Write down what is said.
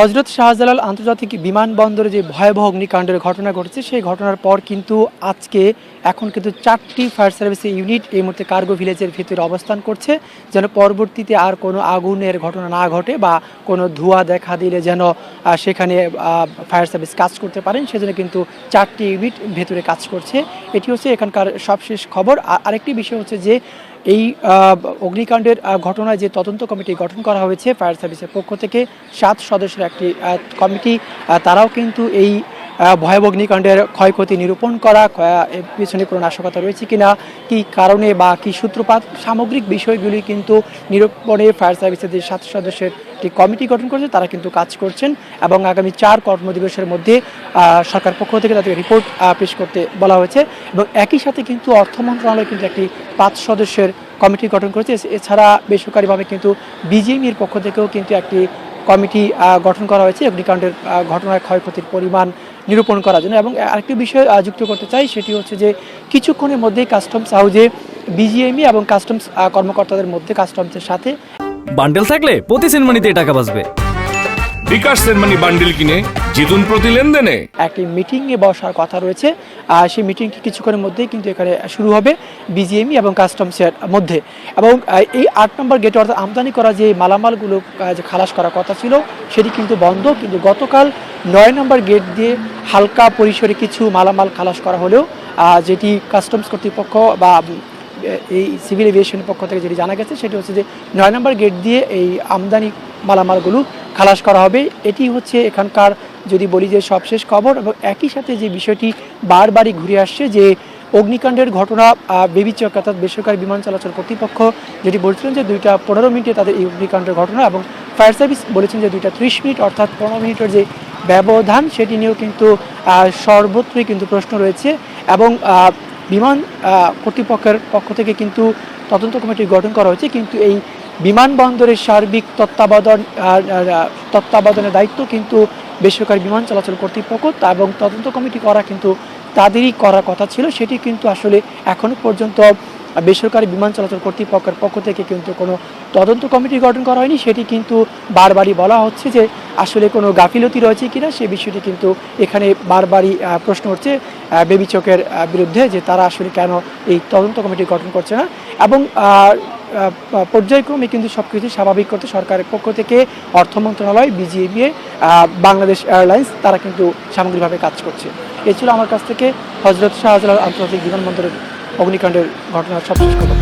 হজরত শাহজালাল আন্তর্জাতিক বিমানবন্দরে যে ভয়াবহ অগ্নিকাণ্ডের ঘটনা ঘটেছে, সেই ঘটনার পর কিন্তু আজকে এখন কিন্তু চারটি ফায়ার সার্ভিসের ইউনিট এই মুহূর্তে কার্গো ভিলেজের ভিতরে অবস্থান করছে, যেন পরবর্তীতে আর কোনো আগুনের ঘটনা না ঘটে বা কোনো ধোঁয়া দেখা দিলে যেন সেখানে ফায়ার সার্ভিস কাজ করতে পারেন, সেজন্য কিন্তু চারটি ইউনিট ভেতরে কাজ করছে। এটি হচ্ছে এখানকার সবশেষ খবর। আরেকটি বিষয় হচ্ছে যে এই অগ্নিকাণ্ডের ঘটনায় যে তদন্ত কমিটি গঠন করা হয়েছে, ফায়ার সার্ভিসের পক্ষ থেকে সাত সদস্যের একটি কমিটি তারাও কিন্তু এই ভয়াবহ অগ্নিকাণ্ডের ক্ষয়ক্ষতি নিরূপণ করা পিছনে কোনো নাশকতা রয়েছে কিনা, কি কারণে বা কি সূত্রপাত, সামগ্রিক বিষয়গুলি কিন্তু নিরূপণে ফায়ার সার্ভিসের যে সাত সদস্যের একটি কমিটি গঠন করেছে, তারা কিন্তু কাজ করছেন এবং আগামী চার কর্মদিবসের মধ্যে সরকার পক্ষ থেকে তাদের রিপোর্ট পেশ করতে বলা হয়েছে এবং একই সাথে কিন্তু অর্থ মন্ত্রণালয় কিন্তু একটি পাঁচ সদস্যের কমিটি গঠন করেছে। এছাড়া বেসরকারিভাবে কিন্তু বিজিএমির পক্ষ থেকেও কিন্তু একটি কমিটি গঠন করা হয়েছে। অগ্নিকাণ্ডের ঘটনায় ক্ষয়ক্ষতির পরিমাণ নিরূপণ করার জন্য। এবং আরেকটি বিষয় যুক্ত করতে চাই, সেটি হচ্ছে যে কিছুক্ষণের মধ্যেই কাস্টমস হাউজে বিজিএমই এবং কাস্টমস কর্মকর্তাদের মধ্যে কাস্টমসের সাথে বান্ডেল থাকলে প্রতি সেনমানিতে টাকা বাঁচবে। বিকাশ সেনমানি বান্ডিল কিনে জিতুন প্রতি লেনদেনে। একটি মিটিংয়ে বসার কথা রয়েছে। আর সেই মিটিংটি কিছুক্ষণের মধ্যেই কিন্তু এখানে শুরু হবে বিজিএমই এবং কাস্টমসের মধ্যে। এবং এই আট নম্বর গেটে অর্থাৎ আমদানি করা যে মালামালগুলো যে খালাস করার কথা ছিল, সেটি কিন্তু বন্ধ। কিন্তু গতকাল নয় নম্বর গেট দিয়ে হালকা পরিসরে কিছু মালামাল খালাস করা হলেও যেটি কাস্টমস কর্তৃপক্ষ বা এই সিভিল এভিয়েশনের পক্ষ থেকে যেটি জানা গেছে, সেটি হচ্ছে যে নয় নম্বর গেট দিয়ে এই আমদানি মালামালগুলো খালাস করা হবে। এটি হচ্ছে এখানকার যদি বলি যে সবশেষ খবর এবং একই সাথে যে বিষয়টি বারবারই ঘুরে আসছে যে অগ্নিকাণ্ডের ঘটনা বেবিচক অর্থাৎ বেসরকারি বিমান চলাচল কর্তৃপক্ষ যেটি বলছিলেন যে দুইটা পনেরো মিনিটে তাদের এই অগ্নিকাণ্ডের ঘটনা এবং ফায়ার সার্ভিস বলেছেন যে দুইটা ত্রিশ মিনিট অর্থাৎ পনেরো মিনিটের যে ব্যবধান সেটি নিয়েও কিন্তু সর্বত্রই কিন্তু প্রশ্ন রয়েছে এবং বিমান কর্তৃপক্ষের পক্ষ থেকে কিন্তু তদন্ত কমিটি গঠন করা হয়েছে। কিন্তু এই বিমানবন্দরের সার্বিক তত্ত্বাবধান তত্ত্বাবধানের দায়িত্ব কিন্তু বেসরকারি বিমান চলাচল কর্তৃপক্ষ এবং তদন্ত কমিটি করা কিন্তু তাদেরই করার কথা ছিল। সেটি কিন্তু আসলে এখনও পর্যন্ত বেসরকারি বিমান চলাচল কর্তৃপক্ষের পক্ষ থেকে কিন্তু কোনো তদন্ত কমিটি গঠন করা হয়নি। সেটি কিন্তু বারবারই বলা হচ্ছে যে আসলে কোনো গাফিলতি রয়েছে কিনা সে বিষয়টি কিন্তু এখানে বারবারই প্রশ্ন হচ্ছে আহ, বেবি চোখের আহ, বিরুদ্ধে যে তারা আসলে কেন এই তদন্ত কমিটি গঠন করছে না। এবং পর্যায়ক্রমে কিন্তু সব কিছু স্বাভাবিক করতে সরকারের পক্ষ থেকে অর্থ মন্ত্রণালয় বিজিএবিএ বাংলাদেশ এয়ারলাইন্স, তারা কিন্তু সামগ্রিকভাবে কাজ করছে। এ ছিল আমার কাছ থেকে হজরত শাহজালাল আন্তর্জাতিক বিমানবন্দরের অগ্নিকাণ্ডের ঘটনার সবশেষ খবর।